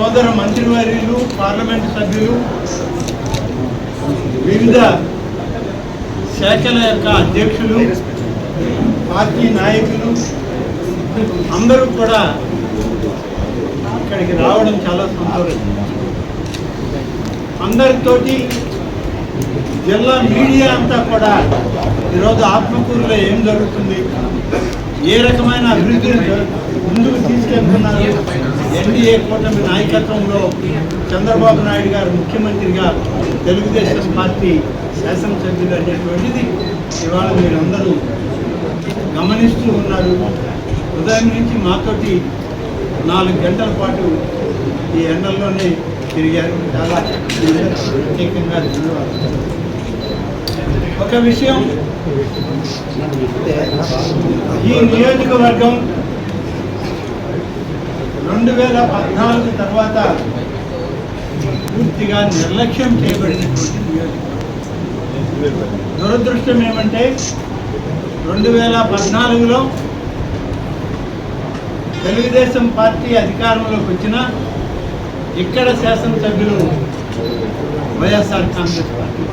సోదర మంత్రివర్యులు పార్లమెంట్ సభ్యులు వివిధ శాఖల యొక్క అధ్యక్షులు పార్టీ నాయకులు అందరూ కూడా ఇక్కడికి రావడం చాలా సంతోషం. అందరితోటి జిల్లా మీడియా అంతా కూడా ఈరోజు ఆత్మకూరులో ఏం జరుగుతుంది? ఏ రకమైన అభివృద్ధిని ముందుకు తీసుకెళ్తున్నారు? ఎన్డీఏ కూటమి నాయకత్వంలో చంద్రబాబు నాయుడు గారు ముఖ్యమంత్రిగా తెలుగుదేశం పార్టీ శాసనసభ్యులు అనేటువంటిది ఇవాళ మీరందరూ గమనిస్తూ ఉన్నారు. ఉదయం నుంచి మాతోటి నాలుగు గంటల పాటు ఈ ఎండల్లోనే తిరిగారు. చాలా ప్రత్యేకంగా ధన్యవాదాలు. ఒక విషయం ఈ నియోజకవర్గం రెండు వేల పద్నాలుగు తర్వాత పూర్తిగా నిర్లక్ష్యం చేయబడినటువంటి నియోజకవర్గం. దురదృష్టం ఏమంటే రెండు వేల పద్నాలుగులో తెలుగుదేశం పార్టీ అధికారంలోకి వచ్చిన ఇక్కడ శాసనసభ్యులు వైఎస్ఆర్ కాంగ్రెస్ పార్టీ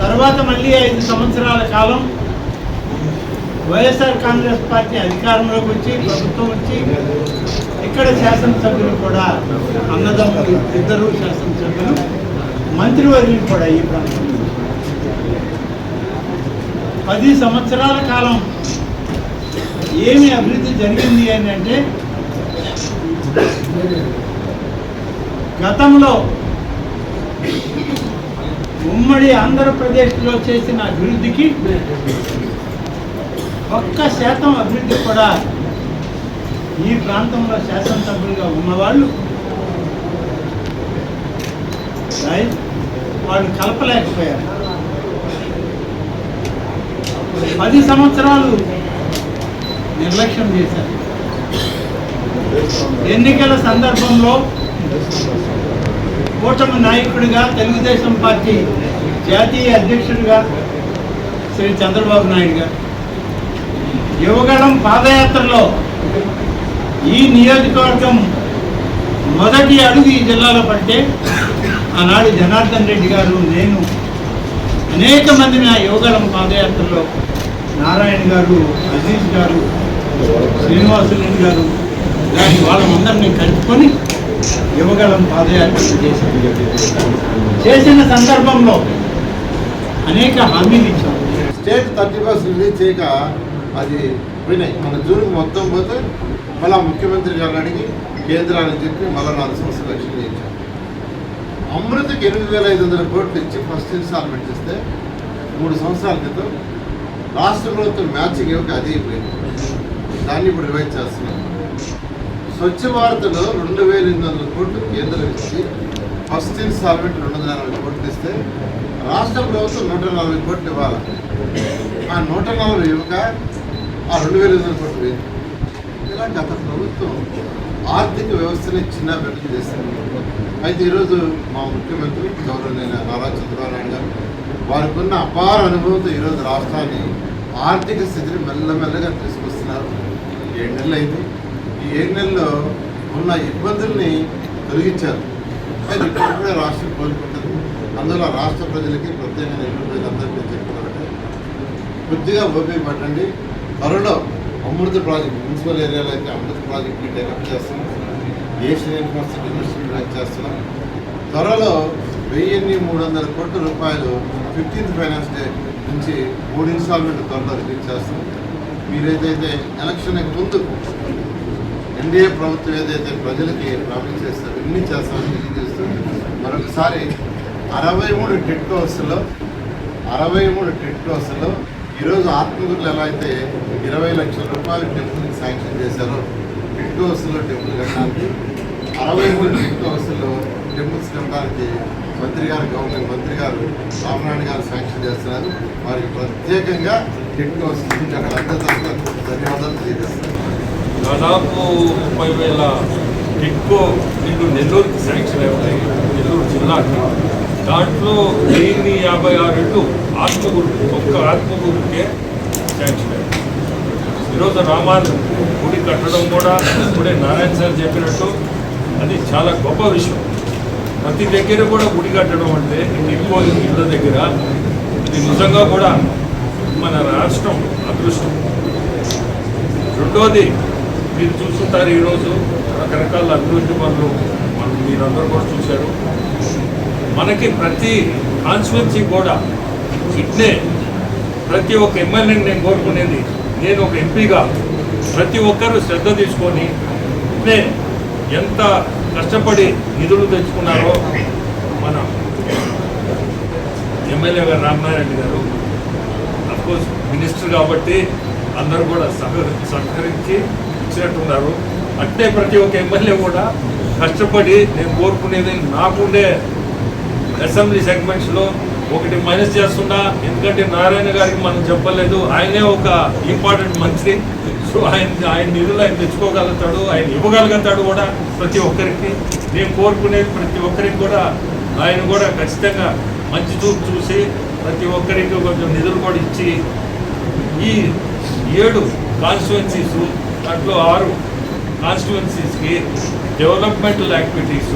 తర్వాత మళ్ళీ ఐదు సంవత్సరాల కాలం వైఎస్ఆర్ కాంగ్రెస్ పార్టీ అధికారంలోకి వచ్చి ప్రభుత్వం వచ్చి ఇక్కడ శాసనసభ్యులు కూడా అన్నదమ్ములు ఇద్దరు శాసనసభ్యులు మంత్రివర్యులు కూడా ఈ ప్రాంతంలో పది సంవత్సరాల కాలం ఏమి అభివృద్ధి జరిగింది అని అంటే గతంలో ఉమ్మడి ఆంధ్రప్రదేశ్లో చేసిన అభివృద్ధికి ఒక్క శాతం అభివృద్ధి కూడా ఈ ప్రాంతంలో శాసనసభ్యులుగా ఉన్నవాళ్ళు వాళ్ళు కలపలేకపోయారు. పది సంవత్సరాలు నిర్లక్ష్యం చేశారు. ఎన్నికల సందర్భంలో కూటమి నాయకుడిగా తెలుగుదేశం పార్టీ జాతీయ అధ్యక్షుడిగా శ్రీ చంద్రబాబు నాయుడు గారు యువగణం పాదయాత్రలో ఈ నియోజకవర్గం మొదటి అడుగు ఈ జిల్లాలో పడితే ఆనాడు జనార్దన్ రెడ్డి గారు నేను అనేక మందిని ఆ యువగణం పాదయాత్రలో నారాయణ గారు అజీజ్ గారు శ్రీనివాసరెడ్డి గారు ఇలాంటి వాళ్ళందరినీ కలుపుకొని యువగళం పాదయాత్ర చేశారు. చేసిన సందర్భంలో అనేక హామీలు ఇచ్చాం స్టేట్ థర్టీ బస్ రిలీజ్ చేయక అది పోయినాయి. మన జూన్ మొత్తం పోతే మళ్ళా ముఖ్యమంత్రి గారు అడిగి కేంద్రాన్ని చెప్పి మళ్ళీ నాలుగు సంవత్సరాలు లక్ష్యం చేయించాం అమృతకి ఎనిమిది వేల ఐదు వందల కోట్లు ఇచ్చి ఫస్ట్ ఇన్స్టాల్మెంట్ ఇస్తే మూడు సంవత్సరాల క్రితం రాష్ట్ర ప్రభుత్వం మ్యాచింగ్ ఇవ్వక అది అయిపోయింది. దాన్ని ఇప్పుడు రివైజ్ చేస్తున్నాం. స్వచ్ఛ భారత్లో రెండు వేల ఎనిమిది వందల కోట్లు కేంద్రం ఇచ్చి ఫస్ట్ ఇన్స్టాల్మెంట్ రెండు వందల నలభై కోట్లు ఇస్తే రాష్ట్ర ప్రభుత్వం నూట నలభై కోట్లు ఇవ్వాలి. ఆ నూట నలభై ఇవ్వక ఆ రెండు వేల ఐదు వందల కోట్లు ఇలా గత ప్రభుత్వం ఆర్థిక వ్యవస్థని చిన్న అభివృద్ధి చేసింది. అయితే ఈరోజు మా ముఖ్యమంత్రి గౌరవనైన నారా చంద్రబాబు నాయుడు గారు వారికి ఉన్న అపార అనుభవంతో ఈరోజు రాష్ట్రాన్ని ఆర్థిక స్థితిని మెల్లమెల్లగా తీసుకొస్తున్నారు. ఏడు నెలలు అయింది. ఈ ఏడు నెలల్లో ఉన్న ఇబ్బందుల్ని తొలగించారు. అయితే ఇప్పుడు కూడా రాష్ట్రం కోలుకుంటుంది. అందులో రాష్ట్ర ప్రజలకి ప్రత్యేకంగా ఇల్లు అందరికీ చెప్తున్నారంటే కొద్దిగా ఓపిక పట్టండి. త్వరలో అమృత ప్రాజెక్ట్ మున్సిపల్ ఏరియాలో అయితే అమృత ప్రాజెక్ట్ని డెవలప్ చేస్తున్నాం. ఏషియన్ ఇన్ఫ్రాస్ట్రక్చర్ ఇన్వెస్ట్మెంట్ డెవలప్ చేస్తున్నాం. త్వరలో వెయ్యిన్ని మూడు వందల కోట్ల రూపాయలు ఫిఫ్టీన్త్ ఫైనాన్స్ డే నుంచి మూడు ఇన్స్టాల్మెంట్ త్వరలో రిలీజ్ చేస్తున్నాం మీరేదైతే ఎలక్షన్కి ముందు ఎన్డీఏ ప్రభుత్వం ఏదైతే ప్రజలకి ప్రామిస్ చేస్తారో ఇన్ని చేస్తామని తెలియజేస్తూ మరొకసారి అరవై మూడు టెట్ హౌస్లో అరవై మూడు టెట్ హౌస్లో ఈరోజు ఆత్మగురులు ఎలా అయితే ఇరవై లక్షల రూపాయలు టెంపుల్కి శాంక్షన్ చేశారో ఇంటి హౌస్లో టెంపుల్ కట్టడానికి అరవై మూడు ఇంటి హౌస్లో టెంపుల్స్ కట్టడానికి మంత్రి గారు గవర్నమెంట్ మంత్రి గారు రామనాయుడు గారు శాంక్షన్ చేస్తున్నారు. వారికి ప్రత్యేకంగా ఇంటి హౌస్ గురించి అక్కడ అందరితో ధన్యవాదాలు తెలియజేస్తున్నారు దాదాపు ముప్పై వేల ఎక్కువ నీళ్ళు నెల్లూరుకి శాంక్షన్ అవుతాయి. నెల్లూరు జిల్లాకి. దాంట్లో వెయ్యి యాభై ఆరు ఇళ్ళు ఆత్మగురు ఒక్క ఆత్మగురుకే శాంక్షన్ అయ్యాయి ఈరోజు రామాను గుడి కట్టడం కూడా ఇప్పుడే నారాయణ సార్ చెప్పినట్టు అది చాలా గొప్ప విషయం. ప్రతి దగ్గర కూడా గుడి కట్టడం అంటే ఎక్కువ ఇళ్ళ దగ్గర ఇది నిజంగా కూడా మన రాష్ట్రం అదృష్టం. రెండోది మీరు చూస్తుంటారు ఈరోజు రకరకాల అభివృద్ధి పనులు మనం మీరందరూ కూడా చూశారు. మనకి ప్రతి కాన్స్టిట్యున్సీ కూడా ఇట్నే ప్రతి ఒక్క ఎమ్మెల్యేని నేను కోరుకునేది నేను ఒక ఎంపీగా ప్రతి ఒక్కరూ శ్రద్ధ తీసుకొని ఇట్నే ఎంత కష్టపడి నిధులు తెచ్చుకున్నారో మన ఎమ్మెల్యే గారు రామనారాయణ గారు అఫ్కోర్స్ మినిస్టర్ కాబట్టి అందరూ కూడా సహ సహకరించి ఇచ్చినట్టున్నారు అంటే ప్రతి ఒక్క ఎమ్మెల్యే కూడా కష్టపడి నేను కోరుకునేది నాకుండే అసెంబ్లీ సెగ్మెంట్స్లో ఒకటి మైనస్ చేస్తున్నా. ఎందుకంటే నారాయణ గారికి మనం చెప్పలేదు. ఆయనే ఒక ఇంపార్టెంట్ మంత్రి. సో ఆయన ఆయన నిధులు ఆయన తెచ్చుకోగలుగుతాడు ఆయన ఇవ్వగలుగుతాడు కూడా ప్రతి ఒక్కరికి. నేను కోరుకునేది ప్రతి ఒక్కరికి కూడా ఆయన కూడా ఖచ్చితంగా మంచి చూపు చూసి ప్రతి ఒక్కరికి కొంచెం నిధులు కూడా ఇచ్చి ఈ ఏడు కాన్స్టిట్యున్సీస్ దాంట్లో ఆరు కాన్స్టిట్యువెన్సీస్కి డెవలప్మెంటల్ యాక్టివిటీస్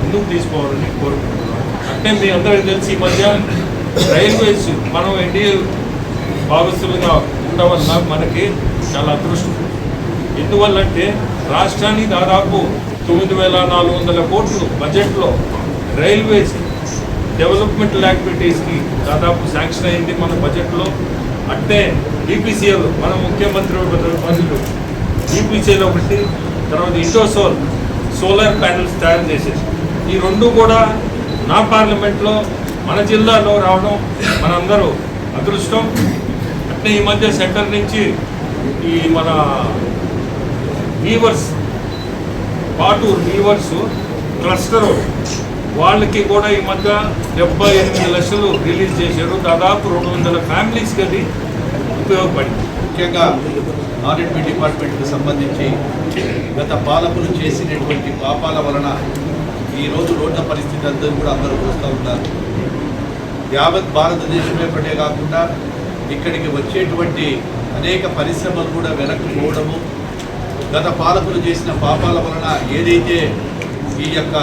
ముందుకు తీసుకోవాలని కోరుకుంటున్నాం అంటే మీ అందరికీ తెలిసి ఈ మధ్య రైల్వేస్ మనం ఎన్డీఏ భాగస్వామిగా ఉండవల్ల మనకి చాలా అదృష్టం. ఎందువల్లంటే రాష్ట్రానికి దాదాపు తొమ్మిది వేల నాలుగు వందల కోట్లు బడ్జెట్లో రైల్వేస్ డెవలప్మెంటల్ యాక్టివిటీస్కి దాదాపు శాంక్షన్ అయింది మన బడ్జెట్లో. అంటే ఈపీసీఎల్ మన ముఖ్యమంత్రి మంత్రులు జీపీసీలో ఒకటి తర్వాత ఇండోసోల్ సోలార్ ప్యానెల్స్ తయారు చేసేసి ఈ రెండు కూడా నా పార్లమెంట్లో మన జిల్లాలో రావడం మనందరూ అదృష్టం. అంటే ఈ మధ్య సెంటర్ నుంచి ఈ మన వీవర్స్ పాటూరు వీవర్స్ క్లస్టర్ వాళ్ళకి కూడా ఈ మధ్య డెబ్బై ఎనిమిది లక్షలు రిలీజ్ చేశారు. దాదాపు రెండు వందల ఫ్యామిలీస్కి అది ఉపయోగపడింది. ముఖ్యంగా ఆర్ఎండ్బి డిపార్ట్మెంట్కి సంబంధించి గత పాలకులు చేసినటువంటి పాపాల వలన ఈరోజు రోడ్ల పరిస్థితి అందరూ కూడా అందరూ చూస్తూ ఉన్నారు. యావత్ భారతదేశమే పట్టే కాకుండా ఇక్కడికి వచ్చేటువంటి అనేక పరిశ్రమలు కూడా వెనక్కి పోవడము గత పాలకులు చేసిన పాపాల వలన ఏదైతే ఈ యొక్క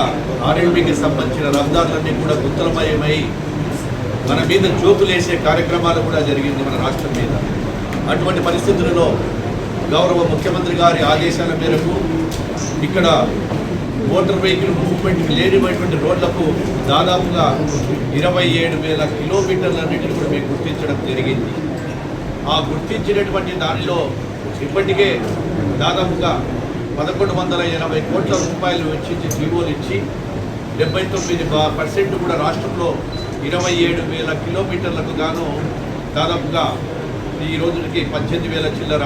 ఆర్ఎండ్బికి సంబంధించిన రహదారులన్నీ కూడా గుత్తలమయమై మన మీద చూపులేసే కార్యక్రమాలు కూడా జరిగింది మన రాష్ట్రం మీద. అటువంటి పరిస్థితులలో గౌరవ ముఖ్యమంత్రి గారి ఆదేశాల మేరకు ఇక్కడ మోటార్ వెహికల్ మూవ్మెంట్ లేనిటువంటి రోడ్లకు దాదాపుగా ఇరవై ఏడు వేల కిలోమీటర్లన్నింటినీ కూడా మేము గుర్తించడం జరిగింది. ఆ గుర్తించినటువంటి దానిలో ఇప్పటికే దాదాపుగా పదకొండు వందల ఎనభై కోట్ల రూపాయలు వెచ్చించి జీవోలు ఇచ్చి డెబ్బై తొమ్మిది పర్సెంట్ కూడా రాష్ట్రంలో ఇరవై ఏడు వేల కిలోమీటర్లకు గాను దాదాపుగా ఈ రోజుకి పద్దెనిమిది వేల చిల్లర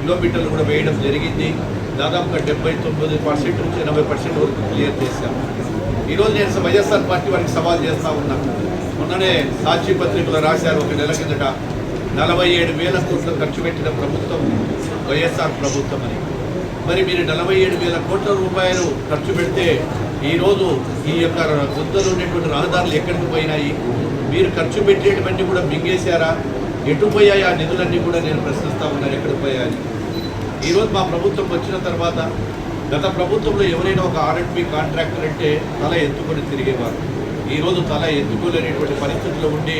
కిలోమీటర్లు కూడా వేయడం జరిగింది. దాదాపుగా డెబ్బై తొమ్మిది పర్సెంట్ నుంచి ఎనభై పర్సెంట్ వరకు క్లియర్ చేశాం. ఈరోజు నేను వైఎస్ఆర్ పార్టీ వారికి సవాల్ చేస్తూ ఉన్నాను మొన్ననే సాక్షి పత్రికలు రాశారు ఒక నెల కిందట నలభై ఏడు వేల కోట్లు ఖర్చు పెట్టిన ప్రభుత్వం వైఎస్ఆర్ ప్రభుత్వం అని. మరి మీరు నలభై ఏడు వేల కోట్ల రూపాయలు ఖర్చు పెడితే ఈరోజు ఈ యొక్క గుంతలు ఉన్నటువంటి రహదారులు ఎక్కడికి పోయినాయి? మీరు ఖర్చు పెట్టేటువంటి కూడా మింగేశారా? ఎటు పోయాయి? ఆ నిధులన్నీ కూడా నేను ప్రశ్నిస్తా ఉన్నాను ఎక్కడికి పోయాయి? ఈరోజు మా ప్రభుత్వం వచ్చిన తర్వాత గత ప్రభుత్వంలో ఎవరైనా ఒక ఆర్ఎండ్బి కాంట్రాక్టర్ అంటే తల ఎత్తుకొని తిరిగేవారు. ఈరోజు తల ఎత్తుకోలేనటువంటి పరిస్థితుల్లో ఉండి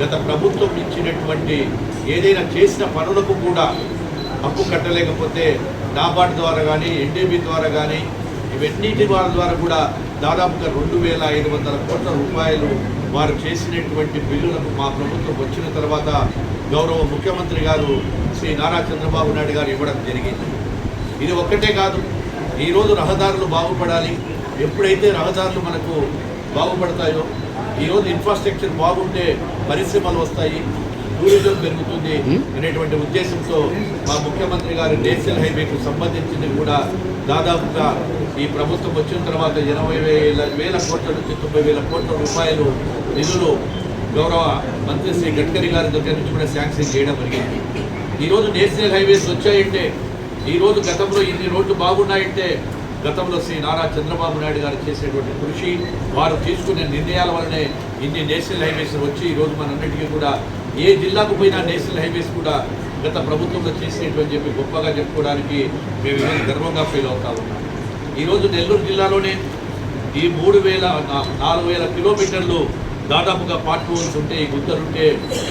గత ప్రభుత్వం ఇచ్చినటువంటి ఏదైనా చేసిన పనులకు కూడా అప్పు కట్టలేకపోతే నాబార్డ్ ద్వారా కానీ ఎన్డీబీ ద్వారా కానీ ఇవన్నిటి వారి ద్వారా కూడా దాదాపుగా రెండు వేల ఐదు వందల కోట్ల రూపాయలు వారు చేసినటువంటి బిల్లులకు మా ప్రభుత్వం వచ్చిన తర్వాత గౌరవ ముఖ్యమంత్రి గారు శ్రీ నారా చంద్రబాబు నాయుడు గారు ఇవ్వడం జరిగింది. ఇది ఒక్కటే కాదు ఈరోజు రహదారులు బాగుపడాలి. ఎప్పుడైతే రహదారులు మనకు బాగుపడతాయో ఈరోజు ఇన్ఫ్రాస్ట్రక్చర్ బాగుంటే పరిశ్రమలు వస్తాయి. టూరిజం పెరుగుతుంది అనేటువంటి ఉద్దేశంతో మా ముఖ్యమంత్రి గారి నేషనల్ హైవేకు సంబంధించింది కూడా దాదాపుగా ఈ ప్రభుత్వం వచ్చిన తర్వాత ఎనభై వేల వేల కోట్ల నుంచి తొంభై వేల కోట్ల రూపాయలు నిధులు గౌరవ మంత్రి శ్రీ గడ్కరీ గారి దగ్గర నుంచి కూడా శాంక్షన్ చేయడం జరిగింది. ఈరోజు నేషనల్ హైవేస్ వచ్చాయంటే ఈరోజు గతంలో ఇన్ని రోడ్లు బాగున్నాయంటే గతంలో శ్రీ నారా చంద్రబాబు నాయుడు గారు చేసేటువంటి కృషి వారు తీసుకునే నిర్ణయాల వల్లనే ఇన్ని నేషనల్ హైవేస్ వచ్చి ఈరోజు మనందరికీ కూడా ఏ జిల్లాకు పోయినా నేషనల్ హైవేస్ కూడా గత ప్రభుత్వంలో చేసినటువంటి చెప్పి గొప్పగా చెప్పుకోవడానికి మేము ఈరోజు గర్వంగా ఫీల్ అవుతా ఉన్నాం. ఈరోజు నెల్లూరు జిల్లాలోనే ఈ మూడు వేల నాలుగు వేల కిలోమీటర్లు దాదాపుగా పార్ట్ హోల్స్ ఉంటే ఈ గుంతలుంటే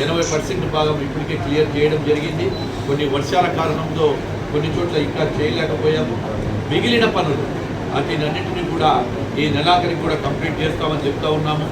ఎనభై పర్సెంట్ భాగం ఇప్పటికే క్లియర్ చేయడం జరిగింది. కొన్ని వర్షాల కారణంతో కొన్ని చోట్ల ఇంకా చేయలేకపోయాము. మిగిలిన పనులు వాటినన్నింటినీ కూడా ఈ నెలాఖరికి కూడా కంప్లీట్ చేస్తామని చెప్తా ఉన్నాము.